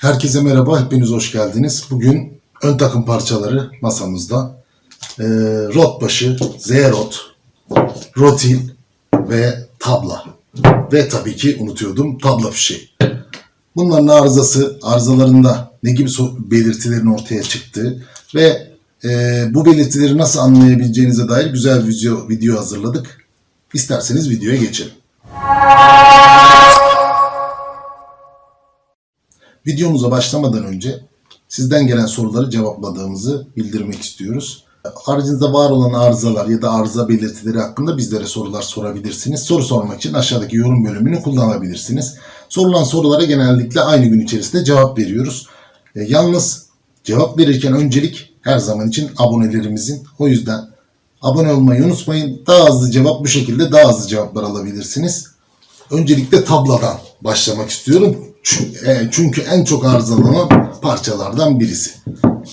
Herkese merhaba, hepiniz hoş geldiniz. Bugün ön takım parçaları masamızda. Ee, rot başı, Z-rot, rotil ve tabla. Ve tabii ki unutuyordum tabla fişeği. Bunların arızası, arızalarında ne gibi belirtilerin ortaya çıktığı ve e, bu belirtileri nasıl anlayabileceğinize dair güzel video, video hazırladık. İsterseniz videoya geçelim. Videomuza başlamadan önce sizden gelen soruları cevapladığımızı bildirmek istiyoruz. Aracınızda var olan arızalar ya da arıza belirtileri hakkında bizlere sorular sorabilirsiniz. Soru sormak için aşağıdaki yorum bölümünü kullanabilirsiniz. Sorulan sorulara genellikle aynı gün içerisinde cevap veriyoruz. E, yalnız cevap verirken öncelik her zaman için abonelerimizin. O yüzden abone olmayı unutmayın. Daha hızlı cevap bu şekilde daha hızlı cevaplar alabilirsiniz. Öncelikle tabladan başlamak istiyorum. Çünkü, e, çünkü en çok arızalanan parçalardan birisi.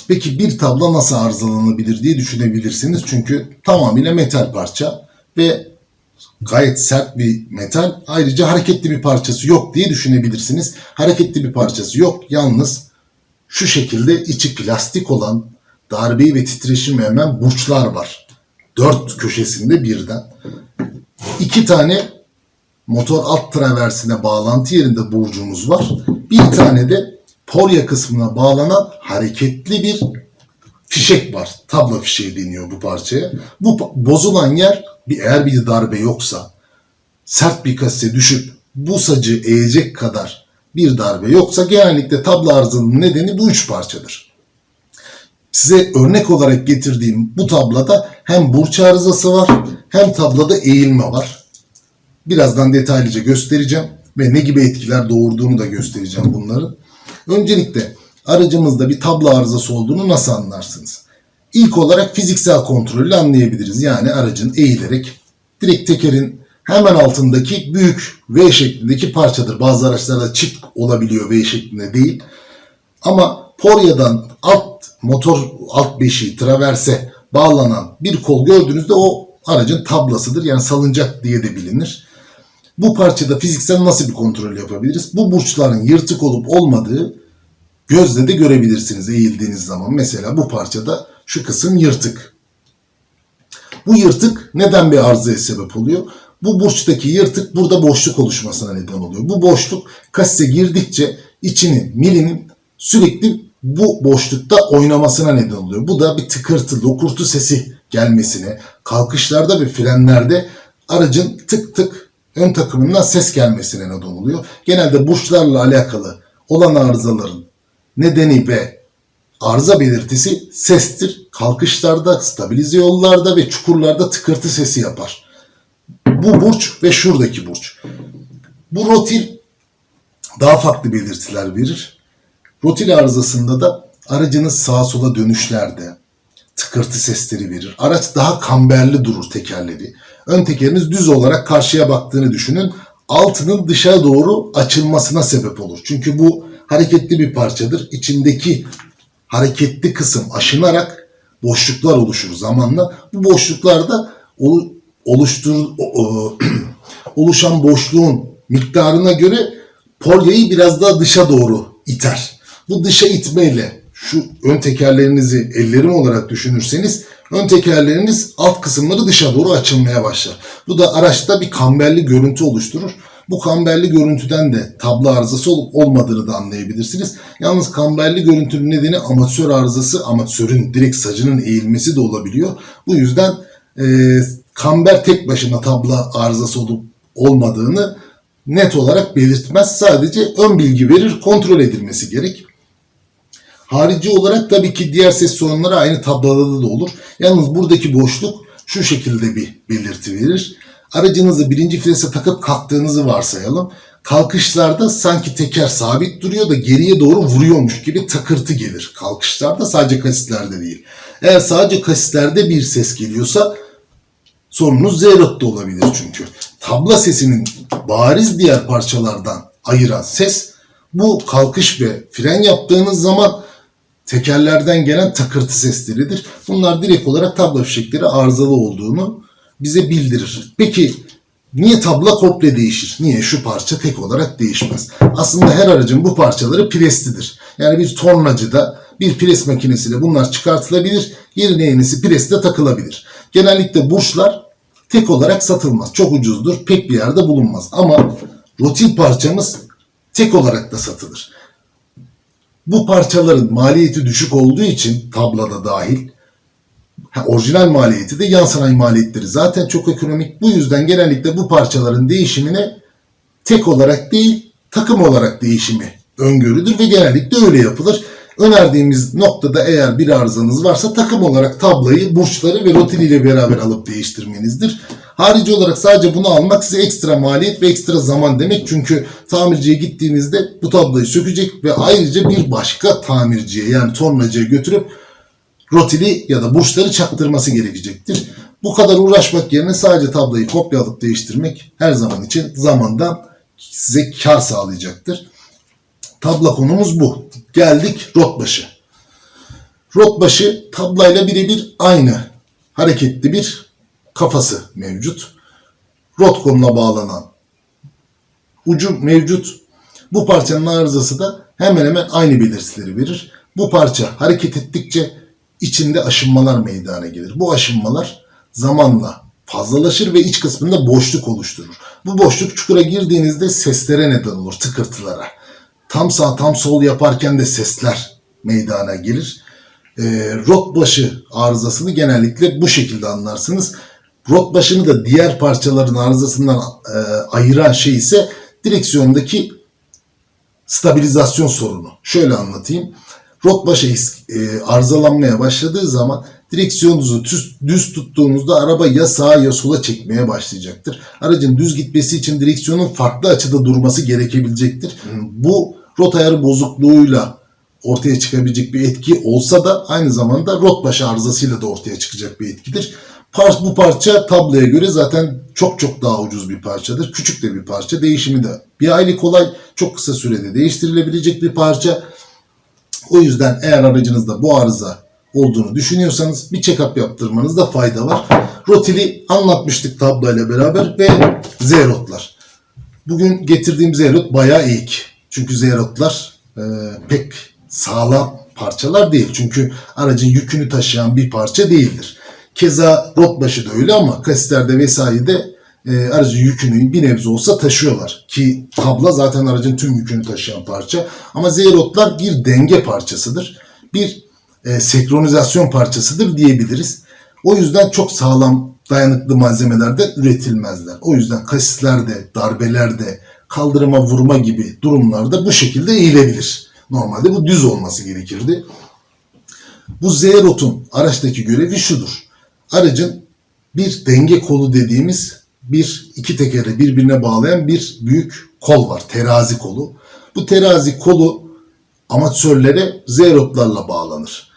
Peki bir tabla nasıl arızalanabilir diye düşünebilirsiniz. Çünkü tamamıyla metal parça ve gayet sert bir metal. Ayrıca hareketli bir parçası yok diye düşünebilirsiniz. Hareketli bir parçası yok. Yalnız şu şekilde içi plastik olan darbeyi ve titreşimi hemen burçlar var. Dört köşesinde birden. İki tane motor alt traversine bağlantı yerinde burcumuz var. Bir tane de porya kısmına bağlanan hareketli bir fişek var. Tabla fişeği deniyor bu parçaya. Bu bozulan yer bir eğer bir darbe yoksa sert bir kasete düşüp bu sacı eğecek kadar bir darbe yoksa genellikle tabla arızanın nedeni bu üç parçadır. Size örnek olarak getirdiğim bu tablada hem burç arızası var hem tablada eğilme var. Birazdan detaylıca göstereceğim ve ne gibi etkiler doğurduğunu da göstereceğim bunların. Öncelikle aracımızda bir tablo arızası olduğunu nasıl anlarsınız? İlk olarak fiziksel kontrolle anlayabiliriz. Yani aracın eğilerek direkt tekerin hemen altındaki büyük V şeklindeki parçadır. Bazı araçlarda çift olabiliyor V şeklinde değil. Ama poryadan alt motor alt beşiği traverse bağlanan bir kol gördüğünüzde o aracın tablasıdır. Yani salıncak diye de bilinir. Bu parçada fiziksel nasıl bir kontrol yapabiliriz? Bu burçların yırtık olup olmadığı gözle de görebilirsiniz eğildiğiniz zaman. Mesela bu parçada şu kısım yırtık. Bu yırtık neden bir arızaya sebep oluyor? Bu burçtaki yırtık burada boşluk oluşmasına neden oluyor. Bu boşluk kasise girdikçe içinin, milinin sürekli bu boşlukta oynamasına neden oluyor. Bu da bir tıkırtı, lokurtu sesi gelmesine, kalkışlarda ve frenlerde aracın tık tık ön takımından ses gelmesine neden oluyor. Genelde burçlarla alakalı olan arızaların nedeni ve arıza belirtisi sestir. Kalkışlarda, stabilize yollarda ve çukurlarda tıkırtı sesi yapar. Bu burç ve şuradaki burç. Bu rotil daha farklı belirtiler verir. Rotil arızasında da aracınız sağa sola dönüşlerde tıkırtı sesleri verir. Araç daha kamberli durur tekerleri. Ön tekeriniz düz olarak karşıya baktığını düşünün. Altının dışa doğru açılmasına sebep olur. Çünkü bu hareketli bir parçadır. İçindeki hareketli kısım aşınarak boşluklar oluşur zamanla. Bu boşluklarda olu- oluştur oluşan boşluğun miktarına göre polyayı biraz daha dışa doğru iter. Bu dışa itmeyle şu ön tekerlerinizi ellerim olarak düşünürseniz ön tekerleriniz alt kısımları dışa doğru açılmaya başlar. Bu da araçta bir kamberli görüntü oluşturur. Bu kamberli görüntüden de tablo arızası olup olmadığını da anlayabilirsiniz. Yalnız kamberli görüntünün nedeni amatör arızası, amatörün direkt sacının eğilmesi de olabiliyor. Bu yüzden e, kamber tek başına tabla arızası olup olmadığını net olarak belirtmez. Sadece ön bilgi verir, kontrol edilmesi gerek. Harici olarak tabii ki diğer ses sorunları aynı tabloda da olur. Yalnız buradaki boşluk şu şekilde bir belirti verir. Aracınızı birinci vitese takıp kalktığınızı varsayalım. Kalkışlarda sanki teker sabit duruyor da geriye doğru vuruyormuş gibi takırtı gelir. Kalkışlarda sadece kasislerde değil. Eğer sadece kasislerde bir ses geliyorsa sorunuz zerotta olabilir çünkü. Tabla sesinin bariz diğer parçalardan ayıran ses bu kalkış ve fren yaptığınız zaman tekerlerden gelen takırtı sesleridir. Bunlar direkt olarak tabla fişekleri arızalı olduğunu bize bildirir. Peki Niye tabla komple değişir? Niye şu parça tek olarak değişmez? Aslında her aracın bu parçaları preslidir. Yani bir tornacıda bir pres makinesiyle bunlar çıkartılabilir. Yerine yenisi presle takılabilir. Genellikle burçlar tek olarak satılmaz. Çok ucuzdur. Pek bir yerde bulunmaz. Ama rotil parçamız tek olarak da satılır. Bu parçaların maliyeti düşük olduğu için tablada dahil Ha, orijinal maliyeti de yan sanayi maliyetleri zaten çok ekonomik. Bu yüzden genellikle bu parçaların değişimine tek olarak değil takım olarak değişimi öngörülür ve genellikle öyle yapılır. Önerdiğimiz noktada eğer bir arızanız varsa takım olarak tablayı, burçları ve rotil ile beraber alıp değiştirmenizdir. Harici olarak sadece bunu almak size ekstra maliyet ve ekstra zaman demek. Çünkü tamirciye gittiğinizde bu tablayı sökecek ve ayrıca bir başka tamirciye yani tornacıya götürüp rotili ya da burçları çaktırması gerekecektir. Bu kadar uğraşmak yerine sadece tablayı kopya alıp değiştirmek her zaman için zamandan size kar sağlayacaktır. Tabla konumuz bu. Geldik rot başı. Rot başı tablayla birebir aynı hareketli bir kafası mevcut. Rot bağlanan ucu mevcut. Bu parçanın arızası da hemen hemen aynı belirtileri verir. Bu parça hareket ettikçe içinde aşınmalar meydana gelir. Bu aşınmalar zamanla fazlalaşır ve iç kısmında boşluk oluşturur. Bu boşluk çukura girdiğinizde seslere neden olur, tıkırtılara. Tam sağ tam sol yaparken de sesler meydana gelir. E, rot başı arızasını genellikle bu şekilde anlarsınız. Rot başını da diğer parçaların arızasından e, ayıran şey ise direksiyondaki stabilizasyon sorunu. Şöyle anlatayım. Rot başı e, arızalanmaya başladığı zaman direksiyonunuzu düz, düz tuttuğunuzda araba ya sağa ya sola çekmeye başlayacaktır. Aracın düz gitmesi için direksiyonun farklı açıda durması gerekebilecektir. Bu rot ayarı bozukluğuyla ortaya çıkabilecek bir etki olsa da aynı zamanda rot başı arızasıyla da ortaya çıkacak bir etkidir. Par bu parça tabloya göre zaten çok çok daha ucuz bir parçadır. Küçük de bir parça. Değişimi de bir aylık kolay. Çok kısa sürede değiştirilebilecek bir parça. O yüzden eğer aracınızda bu arıza olduğunu düşünüyorsanız bir check-up yaptırmanızda fayda var. Rotili anlatmıştık tabloyla beraber ve Zerotlar. Bugün getirdiğim Zerot bayağı ilk. Çünkü Zerotlar e, pek sağlam parçalar değil. Çünkü aracın yükünü taşıyan bir parça değildir. Keza rot başı da öyle ama kasitlerde vesairede e, aracın yükünü bir nebze olsa taşıyorlar. Ki tabla zaten aracın tüm yükünü taşıyan parça. Ama zeyrotlar bir denge parçasıdır. Bir e, senkronizasyon parçasıdır diyebiliriz. O yüzden çok sağlam dayanıklı malzemelerde üretilmezler. O yüzden kasislerde, darbelerde, kaldırıma vurma gibi durumlarda bu şekilde eğilebilir. Normalde bu düz olması gerekirdi. Bu Z-Rot'un araçtaki görevi şudur. Aracın bir denge kolu dediğimiz bir iki tekeri birbirine bağlayan bir büyük kol var. Terazi kolu. Bu terazi kolu amatörlere Z-Rot'larla bağlanır.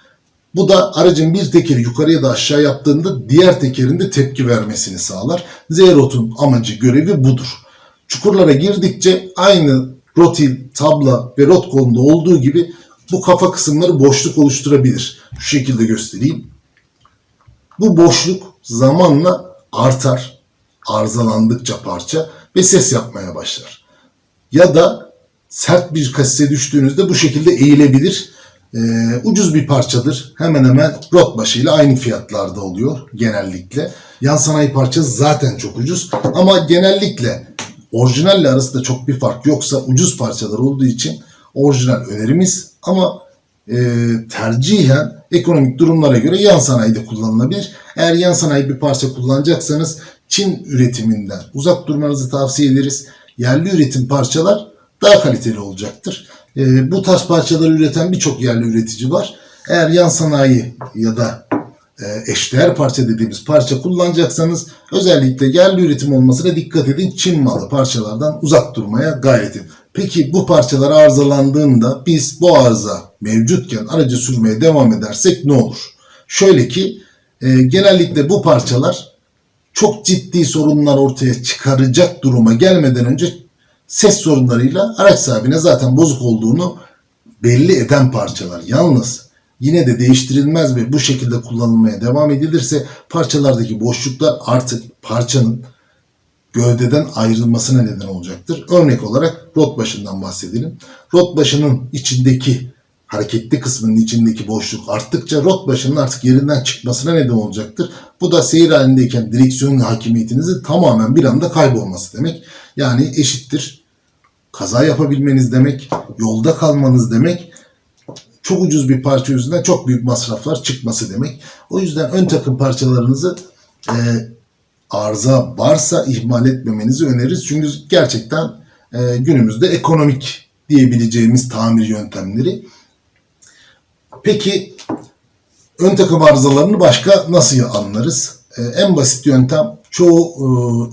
Bu da aracın bir tekeri yukarıya da aşağı yaptığında diğer tekerin de tepki vermesini sağlar. Z-Rot'un amacı, görevi budur. Çukurlara girdikçe aynı rotil, tabla ve rot kolunda olduğu gibi bu kafa kısımları boşluk oluşturabilir. Şu şekilde göstereyim. Bu boşluk zamanla artar. Arızalandıkça parça ve ses yapmaya başlar. Ya da sert bir kasise düştüğünüzde bu şekilde eğilebilir. Ee, ucuz bir parçadır. Hemen hemen rot başıyla aynı fiyatlarda oluyor genellikle. Yan sanayi parçası zaten çok ucuz ama genellikle orijinalle arasında çok bir fark yoksa ucuz parçalar olduğu için orijinal önerimiz ama e, tercihen ekonomik durumlara göre yan sanayide kullanılabilir. Eğer yan sanayi bir parça kullanacaksanız Çin üretiminden uzak durmanızı tavsiye ederiz. Yerli üretim parçalar daha kaliteli olacaktır. E, bu tarz parçaları üreten birçok yerli üretici var. Eğer yan sanayi ya da e, eşdeğer parça dediğimiz parça kullanacaksanız özellikle yerli üretim olmasına dikkat edin. Çin malı parçalardan uzak durmaya gayret edin. Peki bu parçalar arızalandığında biz bu arıza mevcutken aracı sürmeye devam edersek ne olur? Şöyle ki e, genellikle bu parçalar çok ciddi sorunlar ortaya çıkaracak duruma gelmeden önce ses sorunlarıyla araç sahibine zaten bozuk olduğunu belli eden parçalar. Yalnız yine de değiştirilmez ve bu şekilde kullanılmaya devam edilirse parçalardaki boşluklar artık parçanın gövdeden ayrılmasına neden olacaktır. Örnek olarak rot başından bahsedelim. Rot başının içindeki hareketli kısmının içindeki boşluk arttıkça rot başının artık yerinden çıkmasına neden olacaktır. Bu da seyir halindeyken direksiyon hakimiyetinizin tamamen bir anda kaybolması demek. Yani eşittir kaza yapabilmeniz demek, yolda kalmanız demek, çok ucuz bir parça yüzünden çok büyük masraflar çıkması demek. O yüzden ön takım parçalarınızı e, arıza varsa ihmal etmemenizi öneririz. Çünkü gerçekten e, günümüzde ekonomik diyebileceğimiz tamir yöntemleri. Peki ön takım arızalarını başka nasıl anlarız? E, en basit yöntem çoğu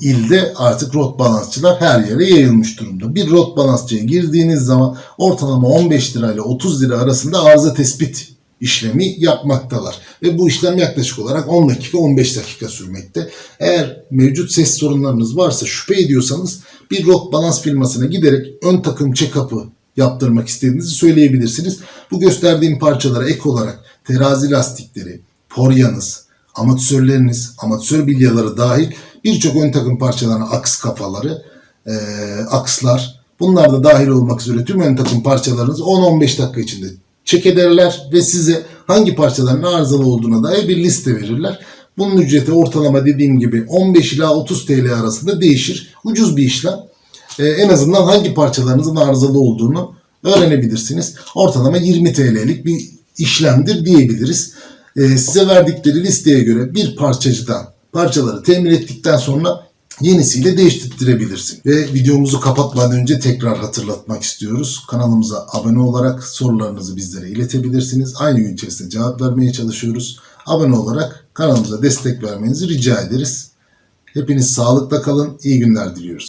e, ilde artık rot balansçılar her yere yayılmış durumda. Bir rot balansçıya girdiğiniz zaman ortalama 15 lira ile 30 lira arasında arıza tespit işlemi yapmaktalar. Ve bu işlem yaklaşık olarak 10 dakika 15 dakika sürmekte. Eğer mevcut ses sorunlarınız varsa şüphe ediyorsanız bir rot balans firmasına giderek ön takım check-up'ı yaptırmak istediğinizi söyleyebilirsiniz. Bu gösterdiğim parçalara ek olarak terazi lastikleri, poryanız, amatörleriniz, amatör bilyaları dahil birçok ön takım parçalarına aks kafaları, e, akslar bunlar da dahil olmak üzere tüm ön takım parçalarınızı 10-15 dakika içinde çek ederler ve size hangi parçaların arızalı olduğuna dair bir liste verirler. Bunun ücreti ortalama dediğim gibi 15 ila 30 TL arasında değişir. Ucuz bir işlem. Ee, en azından hangi parçalarınızın arızalı olduğunu öğrenebilirsiniz. Ortalama 20 TL'lik bir işlemdir diyebiliriz. Ee, size verdikleri listeye göre bir parçacıdan parçaları temin ettikten sonra yenisiyle değiştirebilirsin. Ve videomuzu kapatmadan önce tekrar hatırlatmak istiyoruz. Kanalımıza abone olarak sorularınızı bizlere iletebilirsiniz. Aynı gün içerisinde cevap vermeye çalışıyoruz. Abone olarak kanalımıza destek vermenizi rica ederiz. Hepiniz sağlıkla kalın, iyi günler diliyoruz.